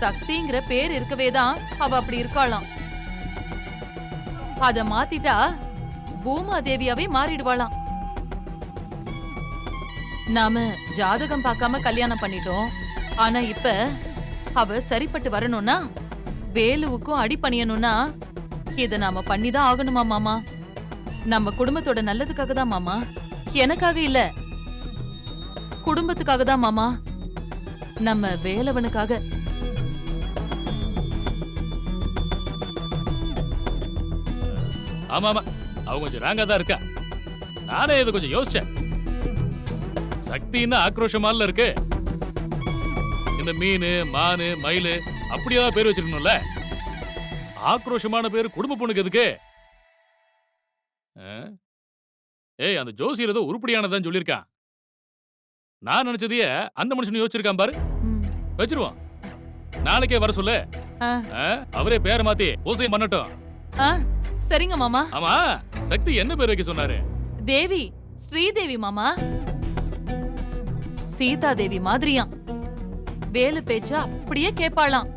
சக்திங்கிற பேர் இருக்கவே தான் அவ அப்படி இருக்காளாம். அத மாத்திட்டா பூமா தேவியாவே மாறிடுவாளாம். நாம ஜாதகம் பார்க்காம கல்யாணம் பண்ணிட்டோம். ஆனா இப்ப அவ சரிப்பட்டு வரணும்னா வேலுவுக்கும் அடி பண்ணியணும்னா இத நாம பண்ணிதான் ஆகணுமா மாமா? நம்ம குடும்பத்தோட நல்லதுக்காக தான் மாமா? எனக்காக இல்ல. குடும்பத்துக்காக தான் மாமா. நம்ம வேலவனுக்காக. ஆமா ஆமா அவ கொஞ்சம் ராங்கா தான் இருக்கா. நானே இதை கொஞ்சம் யோசிச்சேன். சக்தின்னா ஆக்ரோஷமால இருக்கு. இந்த மீன் மானு மயிலு அப்படியா பேர் வச்சிருக்கணும்ல. ஆக்ரோஷமான பேர் குடும்ப பொண்ணுக்கு எதுக்கு? ஏய் அந்த ஜோசியர் ஏதோ உருப்படியானதான் சொல்லியிருக்கான். நான் நினைச்சதையே அந்த மனுஷன் யோசிச்சிருக்கான் பாரு. ம், வச்சிருவோம். நாளைக்கே வர சொல்லு? அவரே பேரை மாத்தி ஓசையம் பண்ணட்டும். ஆ, சரிங்க மாமா. ஆமா சக்தி என்ன பேர் வைக்க சொன்னாரு? தேவி ஸ்ரீதேவி மாமா. சீதா தேவி மாதிரியாம். வேலு பேச்ச அப்படியே கேப்பாளாம்.